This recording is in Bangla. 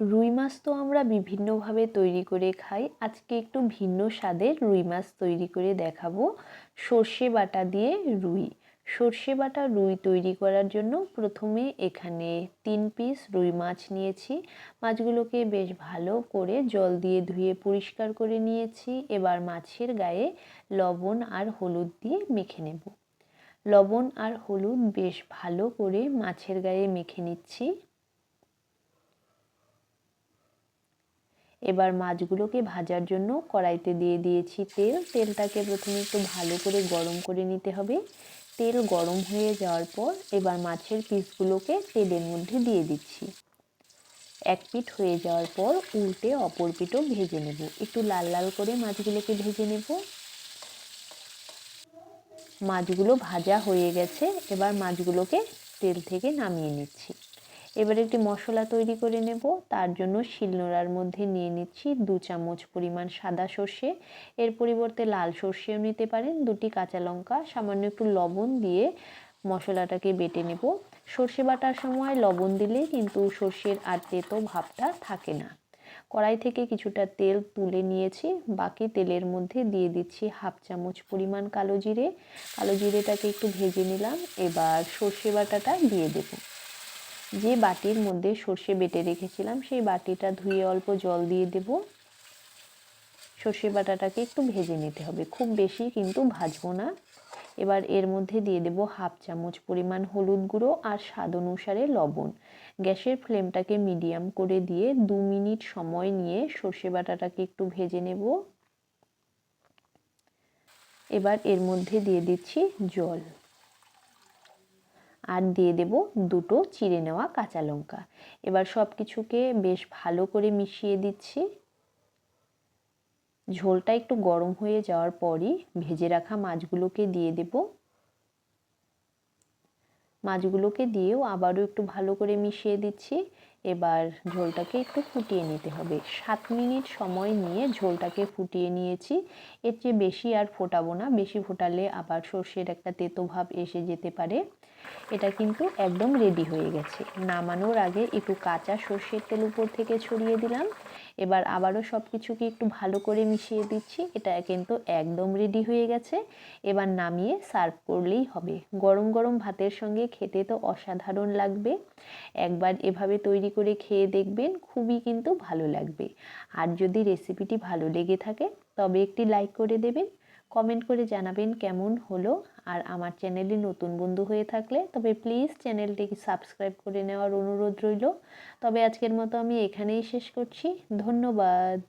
রুই মাছ তো আমরা বিভিন্নভাবে তৈরি করে খাই। আজকে একটু ভিন্ন স্বাদের রুই মাছ তৈরি করে দেখাবো। সর্ষে বাটা দিয়ে রুই। সর্ষে বাটা রুই তৈরি করার জন্য প্রথমে এখানে তিন পিস রুই মাছ নিয়েছি। মাছগুলোকে বেশ ভালো করে জল দিয়ে ধুয়ে পরিষ্কার করে নিয়েছি। এবার মাছের গায়ে লবণ আর হলুদ দিয়ে মেখে নেব। লবণ আর হলুদ বেশ ভালো করে মাছের গায়ে মেখে নিচ্ছি। এবার মাছগুলোকে ভাজার জন্য কড়াইতে দিয়ে দিয়েছি তেল। তেলটাকে প্রথমে একটু ভালো করে গরম করে নিতে হবে। তেল গরম হয়ে যাওয়ার পর এবার মাছের পিসগুলোকে তেলের মধ্যে দিয়ে দিচ্ছি। এক পিঠ হয়ে যাওয়ার পর উল্টে অপর পিঠও ভেজে নেব। একটু লাল লাল করে মাছগুলোকে ভেজে নেব। মাছগুলো ভাজা হয়ে গেছে। এবার মাছগুলোকে তেল থেকে নামিয়ে নিচ্ছি। এবার একটি মশলা তৈরি করে নেব। তার জন্য শিলনোড়ার মধ্যে নিয়ে নিচ্ছি দু চামচ পরিমাণ সাদা সর্ষে। এর পরিবর্তে লাল সর্ষেও নিতে পারেন। দুটি কাঁচা লঙ্কা, সামান্য একটু লবণ দিয়ে মশলাটাকে বেটে নেব। সর্ষে বাটার সময় লবণ দিলে কিন্তু সর্ষের আর তেতো ভাবটা থাকে না। কড়াই থেকে কিছুটা তেল তুলে নিয়েছি। বাকি তেলের মধ্যে দিয়ে দিচ্ছি হাফ চামচ পরিমাণ কালো জিরে। কালো জিরেটাকে একটু ভেজে নিলাম। এবার সর্ষে বাটাটা দিয়ে দেবো। যে বাটির মধ্যে সর্ষে বেটে রেখেছিলাম, সেই বাটিটা ধুয়ে অল্প জল দিয়ে দেব। সর্ষে বাটাটাকে একটু ভেজে নিতে হবে। খুব বেশি কিন্তু ভাজবো না। এবার এর মধ্যে দিয়ে দেব হাফ চামচ পরিমাণ হলুদ গুঁড়ো আর স্বাদ অনুসারে লবণ। গ্যাসের ফ্লেমটাকে মিডিয়াম করে দিয়ে দু মিনিট সময় নিয়ে সর্ষে বাটাটাকে একটু ভেজে নেব। এবার এর মধ্যে দিয়ে দিচ্ছি জল। আর দিয়ে দেব দুটো চিড়ে নেওয়া কাঁচা লঙ্কা। এবার সব কিছুকে বেশ ভালো করে মিশিয়ে দিচ্ছি। ঝোলটা একটু গরম হয়ে যাওয়ার পরই ভেজে রাখা মাছগুলোকে দিয়ে দেব। মাছগুলোকে দিয়েও আবারও একটু ভালো করে মিশিয়ে দিচ্ছি। এবার ঝোলটাকে একটু ফুটিয়ে নিতে হবে। সাত মিনিট সময় নিয়ে ঝোলটাকে ফুটিয়ে নিয়েছি। এর চেয়ে বেশি আর ফোটাবো না। বেশি ফোটালে আবার সর্ষের একটা তেতো ভাব এসে যেতে পারে। এটা কিন্তু একদম রেডি হয়ে গেছে। নামানোর আগে একটু কাঁচা সর্ষের তেল উপর থেকে ছড়িয়ে দিলাম। এবার আবারও সব কিছুকে একটু ভালো করে মিশিয়ে দিচ্ছি। এটা কিন্তু একদম রেডি হয়ে গেছে। এবার নামিয়ে সার্ভ করলেই হবে। গরম গরম ভাতের সঙ্গে খেতে তো অসাধারণ লাগবে। একবার এভাবে তৈরি করে খেয়ে দেখবেন খুবই কিন্তু ভালো লাগবে। আর যদি রেসিপিটি ভালো লেগে থাকে, তবে একটি লাইক করে দেবেন। কমেন্ট করে জানাবেন কেমন হলো আর আমার চ্যানেলে নতুন বন্ধু হয়ে থাকলে তবে প্লিজ চ্যানেলটিকে সাবস্ক্রাইব করে নেওয়ার অনুরোধ রইল। তবে আজকের মতো আমি এখানেই শেষ করছি। ধন্যবাদ।